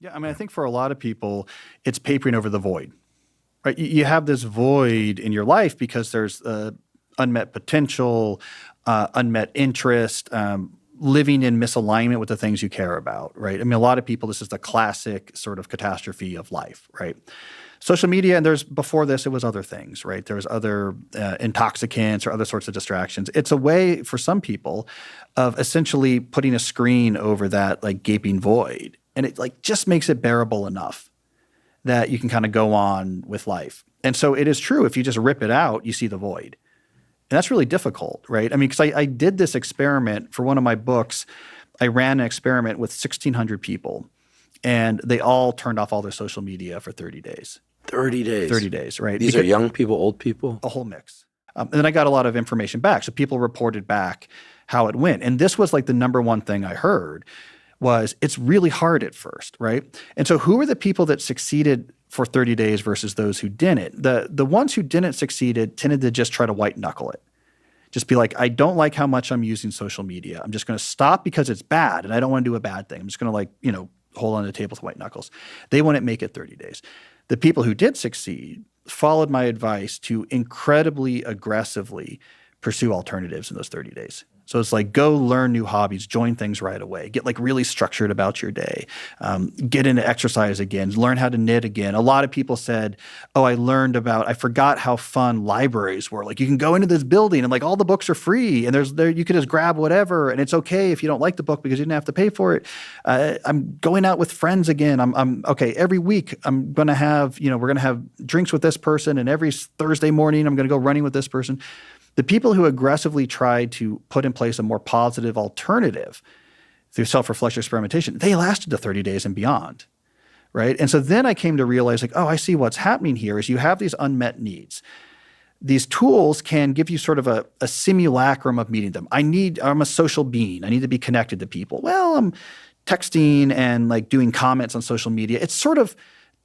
Yeah, I mean, I think for a lot of people, it's papering over the void. Right? You, have this void in your life because there's uh, unmet potential, uh, unmet interest, um, living in misalignment with the things you care about. Right? I mean, a lot of people, this is the classic sort of catastrophe of life. Right? Social media, and there's before this, it was other things. Right? There's other uh, intoxicants or other sorts of distractions. It's a way for some people of essentially putting a screen over that like gaping void and it like just makes it bearable enough that you can kind of go on with life. And so it is true if you just rip it out, you see the void. And that's really difficult, right? I mean, because I, I did this experiment for one of my books. I ran an experiment with 1,600 people, and they all turned off all their social media for 30 days. 30 days. 30 days, right? These are young people, old people. a whole mix. Um, and then I got a lot of information back. So people reported back how it went. And this was like the number one thing I heard was it's really hard at first, right? And so who are the people that succeeded for 30 days versus those who didn't? The the ones who didn't succeeded tended to just try to white knuckle it. Just be like, I don't like how much I'm using social media. I'm just going to stop because it's bad and I don't want to do a bad thing. I'm just going to like, you know, hold on to the table with white knuckles. They wouldn't make it 30 days. The people who did succeed followed my advice to incredibly aggressively pursue alternatives in those 30 days. So it's like go learn new hobbies, join things right away, get like really structured about your day, um, get into exercise again, learn how to knit again. A lot of people said, "Oh, I learned about, I forgot how fun libraries were. Like you can go into this building and like all the books are free, and there's there you can just grab whatever, and it's okay if you don't like the book because you didn't have to pay for it. Uh, I'm going out with friends again. I'm, I'm okay every week. I'm going to have you know we're going to have drinks with this person, and every Thursday morning I'm going to go running with this person." The people who aggressively tried to put in place a more positive alternative through self-reflection experimentation, they lasted to 30 days and beyond. Right. And so then I came to realize, like, oh, I see what's happening here is you have these unmet needs. These tools can give you sort of a, a simulacrum of meeting them. I need, I'm a social being. I need to be connected to people. Well, I'm texting and like doing comments on social media. It's sort of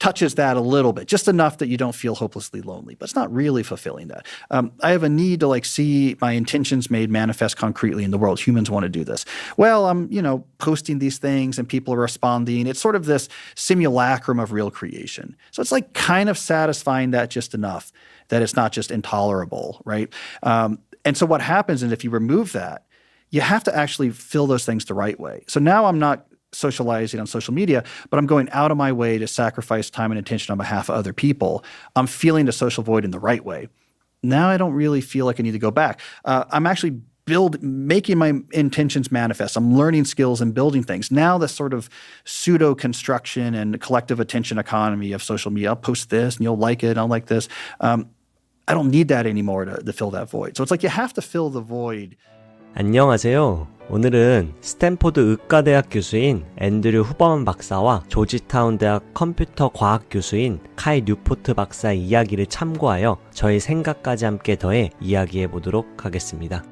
touches that a little bit, just enough that you don't feel hopelessly lonely, but it's not really fulfilling that. Um, I have a need to like see my intentions made manifest concretely in the world. Humans want to do this. Well, I'm, you know, posting these things and people are responding. It's sort of this simulacrum of real creation. So it's like kind of satisfying that just enough that it's not just intolerable, right? Um, and so what happens is if you remove that, you have to actually fill those things the right way. So now I'm not socializing on social media, but I'm going out of my way to sacrifice time and attention on behalf of other people. I'm feeling the social void in the right way. Now I don't really feel like I need to go back. Uh, I'm actually build making my intentions manifest. I'm learning skills and building things. Now the sort of pseudo construction and collective attention economy of social media. I'll post this and you'll like it. I'll like this. Um, I don't need that anymore to, to fill that void. So it's like you have to fill the void. 안녕하세요. 오늘은 스탠포드 의과대학 교수인 앤드류 후버만 박사와 조지타운 대학 컴퓨터 과학 교수인 카이 뉴포트 박사의 이야기를 참고하여 저의 생각까지 함께 더해 이야기해 보도록 하겠습니다.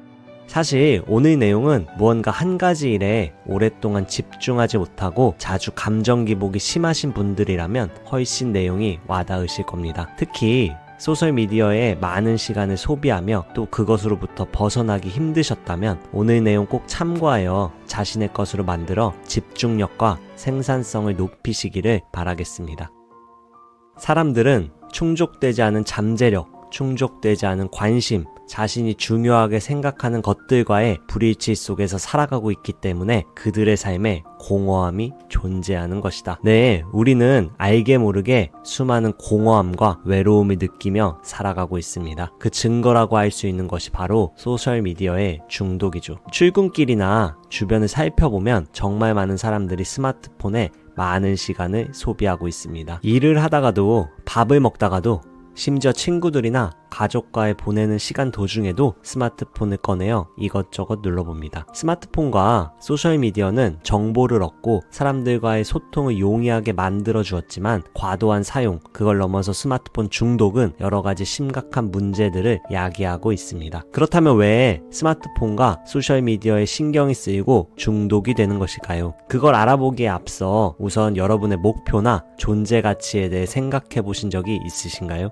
사실 오늘 내용은 무언가 한 가지 일에 오랫동안 집중하지 못하고 자주 감정 기복이 심하신 분들이라면 훨씬 내용이 와닿으실 겁니다. 특히 소셜미디어에 많은 시간을 소비하며 또 그것으로부터 벗어나기 힘드셨다면 오늘 내용 꼭 참고하여 자신의 것으로 만들어 집중력과 생산성을 높이시기를 바라겠습니다. 사람들은 충족되지 않은 잠재력, 충족되지 않은 관심, 자신이 중요하게 생각하는 것들과의 불일치 속에서 살아가고 있기 때문에 그들의 삶에 공허함이 존재하는 것이다. 네, 우리는 알게 모르게 수많은 공허함과 외로움을 느끼며 살아가고 있습니다. 그 증거라고 할 수 있는 것이 바로 소셜미디어의 중독이죠. 출근길이나 주변을 살펴보면 정말 많은 사람들이 스마트폰에 많은 시간을 소비하고 있습니다. 일을 하다가도 밥을 먹다가도 심지어 친구들이나 가족과의 보내는 시간 도중에도 스마트폰을 꺼내어 이것저것 눌러봅니다. 스마트폰과 소셜미디어는 정보를 얻고 사람들과의 소통을 용이하게 만들어 주었지만 과도한 사용, 그걸 넘어서 스마트폰 중독은 여러 가지 심각한 문제들을 야기하고 있습니다. 그렇다면 왜 스마트폰과 소셜미디어에 신경이 쓰이고 중독이 되는 것일까요? 그걸 알아보기에 앞서 우선 여러분의 목표나 존재 가치에 대해 생각해 보신 적이 있으신가요?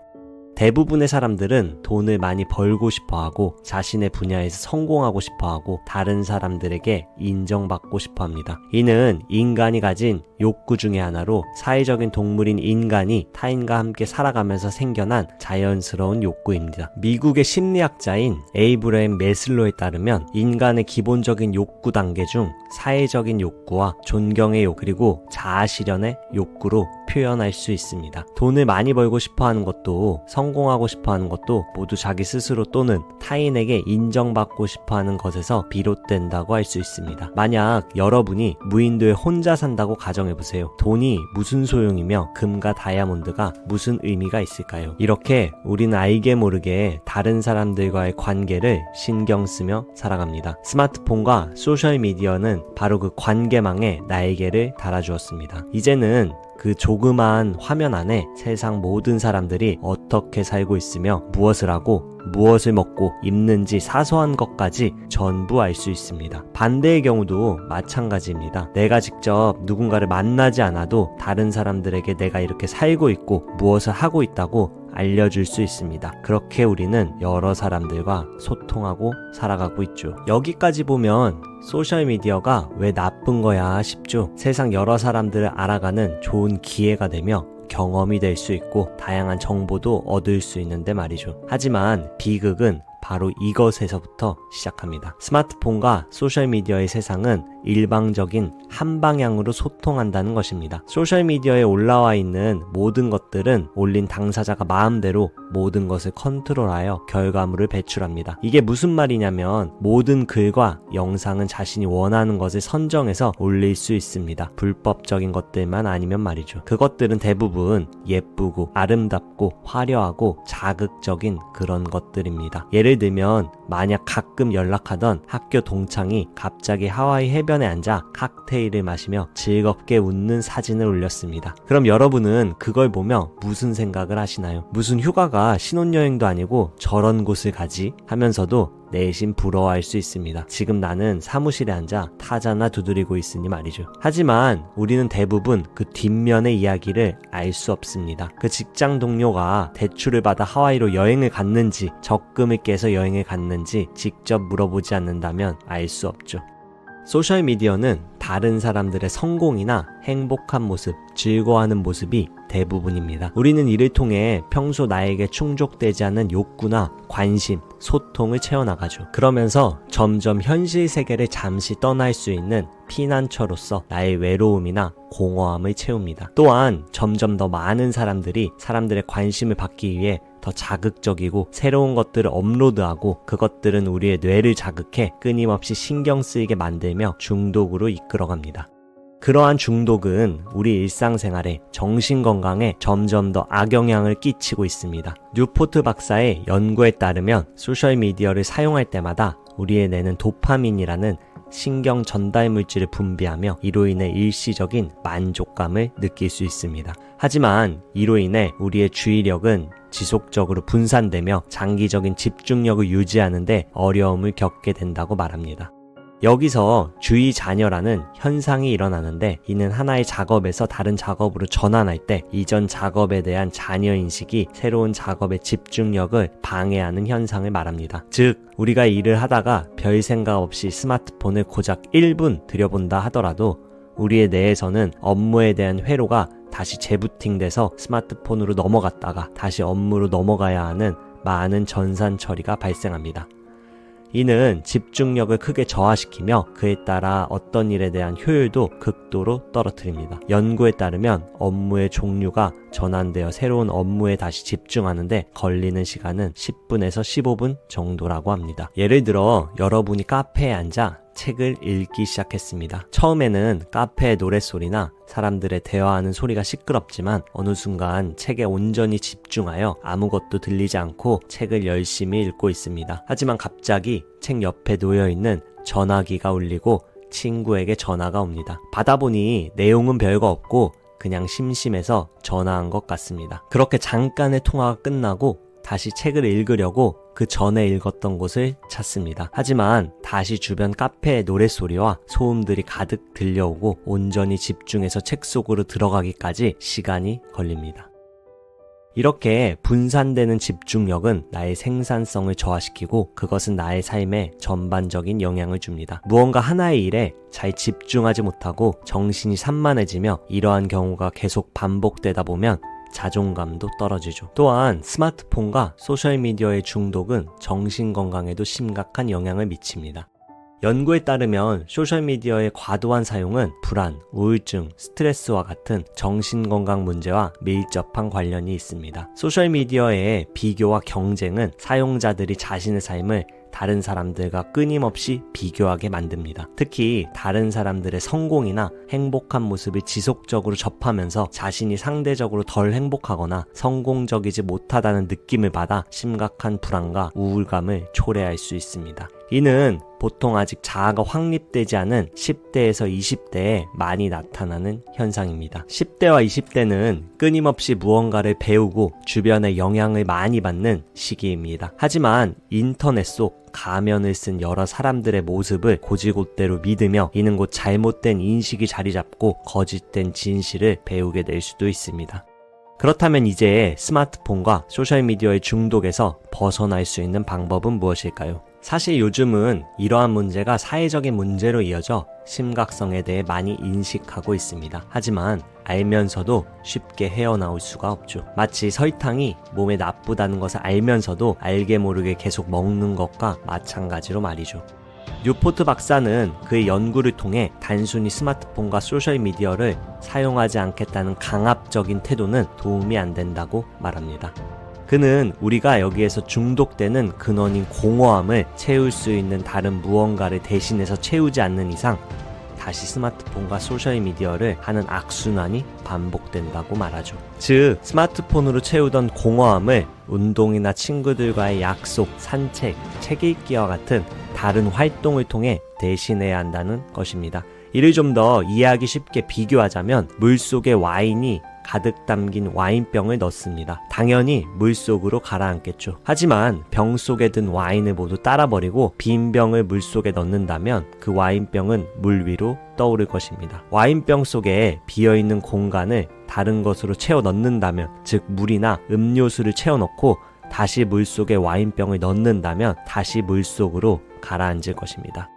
대부분의 사람들은 돈을 많이 벌고 싶어 하고 자신의 분야에서 성공하고 싶어 하고 다른 사람들에게 인정받고 싶어 합니다. 이는 인간이 가진 욕구 중의 하나로 사회적인 동물인 인간이 타인과 함께 살아가면서 생겨난 자연스러운 욕구입니다. 미국의 심리학자인 에이브레임 메슬로에 따르면 인간의 기본적인 욕구 단계 중 사회적인 욕구와 존경의 욕 그리고 자아 실현의 욕구로 표현할 수 있습니다. 돈을 많이 벌고 싶어 하는 것도 성공하고 싶어 하는 것도 모두 자기 스스로 또는 타인에게 인정받고 싶어 하는 것에서 비롯된다고 할 수 있습니다. 만약 여러분이 무인도에 혼자 산다고 가정해 보세요. 돈이 무슨 소용이며 금과 다이아몬드가 무슨 의미가 있을까요? 이렇게 우리는 알게 모르게 다른 사람들과의 관계를 신경 쓰며 살아갑니다. 스마트폰과 소셜미디어는 바로 그 관계망에 날개를 달아주었습니다. 이제는 그 조그마한 화면 안에 세상 모든 사람들이 어떻게 살고 있으며 무엇을 하고 무엇을 먹고 입는지 사소한 것까지 전부 알 수 있습니다. 반대의 경우도 마찬가지입니다. 내가 직접 누군가를 만나지 않아도 다른 사람들에게 내가 이렇게 살고 있고 무엇을 하고 있다고 알려줄 수 있습니다. 그렇게 우리는 여러 사람들과 소통하고 살아가고 있죠. 여기까지 보면 소셜미디어가 왜 나쁜 거야 싶죠. 세상 여러 사람들을 알아가는 좋은 기회가 되며 경험이 될 수 있고 다양한 정보도 얻을 수 있는데 말이죠. 하지만 비극은 바로 이것에서부터 시작합니다. 스마트폰과 소셜미디어의 세상은 일방적인 한 방향으로 소통한다는 것입니다. 소셜미디어에 올라와 있는 모든 것들은 올린 당사자가 마음대로 모든 것을 컨트롤하여 결과물을 배출합니다. 이게 무슨 말이냐면 모든 글과 영상은 자신이 원하는 것을 선정해서 올릴 수 있습니다. 불법적인 것들만 아니면 말이죠. 그것들은 대부분 예쁘고 아름답고 화려하고 자극적인 그런 것들입니다. 예를 들면 만약 가끔 연락하던 학교 동창이 갑자기 하와이 해변에 앉아 칵테일을 마시며 즐겁게 웃는 사진을 올렸습니다. 그럼 여러분은 그걸 보며 무슨 생각을 하시나요? 무슨 휴가가 신혼여행도 아니고 저런 곳을 가지 하면서도 내심 부러워할 수 있습니다. 지금 나는 사무실에 앉아 타자나 두드리고 있으니 말이죠. 하지만 우리는 대부분 그 뒷면의 이야기를 알 수 없습니다. 그 직장 동료가 대출을 받아 하와이로 여행을 갔는지 적금을 깨서 여행을 갔는지 직접 물어보지 않는다면 알 수 없죠. 소셜미디어는 다른 사람들의 성공이나 행복한 모습, 즐거워하는 모습이 대부분입니다. 우리는 이를 통해 평소 나에게 충족되지 않는 욕구나 관심, 소통을 채워나가죠. 그러면서 점점 현실 세계를 잠시 떠날 수 있는 피난처로서 나의 외로움이나 공허함을 채웁니다. 또한 점점 더 많은 사람들이 사람들의 관심을 받기 위해 더 자극적이고 새로운 것들을 업로드하고 그것들은 우리의 뇌를 자극해 끊임없이 신경 쓰이게 만들며 중독으로 이끌어갑니다. 그러한 중독은 우리 일상생활에 정신 건강에 점점 더 악영향을 끼치고 있습니다. 뉴포트 박사의 연구에 따르면 소셜미디어를 사용할 때마다 우리의 뇌는 도파민이라는 신경 전달 물질을 분비하며 이로 인해 일시적인 만족감을 느낄 수 있습니다. 하지만 이로 인해 우리의 주의력은 지속적으로 분산되며 장기적인 집중력을 유지하는데 어려움을 겪게 된다고 말합니다. 여기서 주의 잔여라는 현상이 일어나는데 이는 하나의 작업에서 다른 작업으로 전환할 때 이전 작업에 대한 잔여 인식이 새로운 작업의 집중력을 방해하는 현상을 말합니다. 즉, 우리가 일을 하다가 별 생각 없이 스마트폰을 고작 1분 들여본다 하더라도 우리의 뇌에서는 업무에 대한 회로가 다시 재부팅돼서 스마트폰으로 넘어갔다가 다시 업무로 넘어가야 하는 많은 전산 처리가 발생합니다. 이는 집중력을 크게 저하시키며 그에 따라 어떤 일에 대한 효율도 극도로 떨어뜨립니다. 연구에 따르면 업무의 종류가 전환되어 새로운 업무에 다시 집중하는데 걸리는 시간은 10분에서 15분 정도라고 합니다. 예를 들어 여러분이 카페에 앉아 책을 읽기 시작했습니다. 처음에는 카페의 노랫소리나 사람들의 대화하는 소리가 시끄럽지만 어느 순간 책에 온전히 집중하여 아무것도 들리지 않고 책을 열심히 읽고 있습니다. 하지만 갑자기 책 옆에 놓여 있는 전화기가 울리고 친구에게 전화가 옵니다. 받아보니 내용은 별거 없고 그냥 심심해서 전화한 것 같습니다. 그렇게 잠깐의 통화가 끝나고 다시 책을 읽으려고 그 전에 읽었던 곳을 찾습니다. 하지만 다시 주변 카페의 노랫소리와 소음들이 가득 들려오고 온전히 집중해서 책 속으로 들어가기까지 시간이 걸립니다. 이렇게 분산되는 집중력은 나의 생산성을 저하시키고 그것은 나의 삶에 전반적인 영향을 줍니다. 무언가 하나의 일에 잘 집중하지 못하고 정신이 산만해지며 이러한 경우가 계속 반복되다 보면 자존감도 떨어지죠. 또한 스마트폰과 소셜미디어의 중독은 정신 건강에도 심각한 영향을 미칩니다. 연구에 따르면 소셜미디어의 과도한 사용은 불안, 우울증, 스트레스와 같은 정신건강 문제와 밀접한 관련이 있습니다. 소셜미디어의 비교와 경쟁은 사용자들이 자신의 삶을 다른 사람들과 끊임없이 비교하게 만듭니다. 특히 다른 사람들의 성공이나 행복한 모습을 지속적으로 접하면서 자신이 상대적으로 덜 행복하거나 성공적이지 못하다는 느낌을 받아 심각한 불안과 우울감을 초래할 수 있습니다. 이는 보통 아직 자아가 확립되지 않은 10대에서 20대에 많이 나타나는 현상입니다. 10대와 20대는 끊임없이 무언가를 배우고 주변의 영향을 많이 받는 시기입니다. 하지만 인터넷 속 가면을 쓴 여러 사람들의 모습을 고지곳대로 믿으며 이는 곧 잘못된 인식이 자리 잡고 거짓된 진실을 배우게 될 수도 있습니다. 그렇다면 이제 스마트폰과 소셜미디어의 중독에서 벗어날 수 있는 방법은 무엇일까요? 사실 요즘은 이러한 문제가 사회적인 문제로 이어져 심각성에 대해 많이 인식하고 있습니다. 하지만 알면서도 쉽게 헤어나올 수가 없죠. 마치 설탕이 몸에 나쁘다는 것을 알면서도 알게 모르게 계속 먹는 것과 마찬가지로 말이죠. 뉴포트 박사는 그의 연구를 통해 단순히 스마트폰과 소셜미디어를 사용하지 않겠다는 강압적인 태도는 도움이 안 된다고 말합니다. 그는 우리가 여기에서 중독되는 근원인 공허함을 채울 수 있는 다른 무언가를 대신해서 채우지 않는 이상 다시 스마트폰과 소셜미디어를 하는 악순환이 반복된다고 말하죠. 즉, 스마트폰으로 채우던 공허함을 운동이나 친구들과의 약속, 산책, 책 읽기와 같은 다른 활동을 통해 대신해야 한다는 것입니다. 이를 좀 더 이해하기 쉽게 비교하자면 물 속에 와인이 가득 담긴 와인병을 넣습니다. 당연히 물 속으로 가라앉겠죠. 하지만 병 속에 든 와인을 모두 따라버리고 빈 병을 물 속에 넣는다면 그 와인병은 물 위로 떠오를 것입니다. 와인병 속에 비어있는 공간을 다른 것으로 채워 넣는다면, 즉 물이나 음료수를 채워 넣고 다시 물 속에 와인병을 넣는다면 다시 물 속으로 가라앉을 것입니다.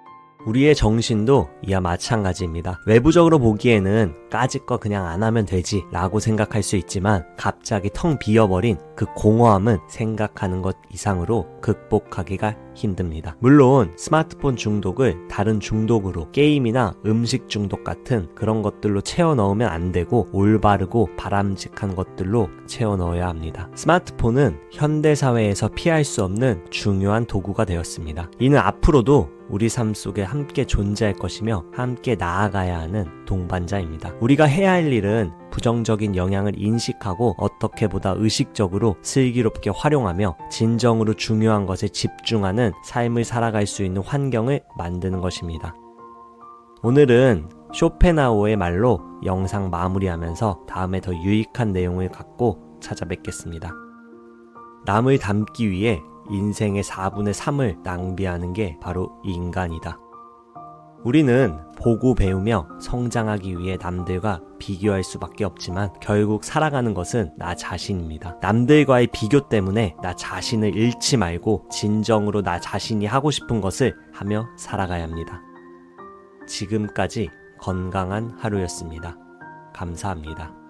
우리의 정신도 이와 마찬가지입니다. 외부적으로 보기에는 까짓 거 그냥 안 하면 되지 라고 생각할 수 있지만 갑자기 텅 비어버린 그 공허함은 생각하는 것 이상으로 극복하기가 힘듭니다. 물론 스마트폰 중독을 다른 중독으로 게임이나 음식 중독 같은 그런 것들로 채워 넣으면 안 되고 올바르고 바람직한 것들로 채워 넣어야 합니다. 스마트폰은 현대사회에서 피할 수 없는 중요한 도구가 되었습니다. 이는 앞으로도 우리 삶 속에 함께 존재할 것이며 함께 나아가야 하는 동반자입니다. 우리가 해야 할 일은 부정적인 영향을 인식하고 어떻게 보다 의식적으로 슬기롭게 활용하며 진정으로 중요한 것에 집중하는 삶을 살아갈 수 있는 환경을 만드는 것입니다. 오늘은 쇼펜하우의 말로 영상 마무리하면서 다음에 더 유익한 내용을 갖고 찾아뵙겠습니다. 남을 닮기 위해 인생의 4분의 3을 낭비하는 게 바로 인간이다. 우리는 보고 배우며 성장하기 위해 남들과 비교할 수밖에 없지만 결국 살아가는 것은 나 자신입니다. 남들과의 비교 때문에 나 자신을 잃지 말고 진정으로 나 자신이 하고 싶은 것을 하며 살아가야 합니다. 지금까지 건강한 하루였습니다. 감사합니다.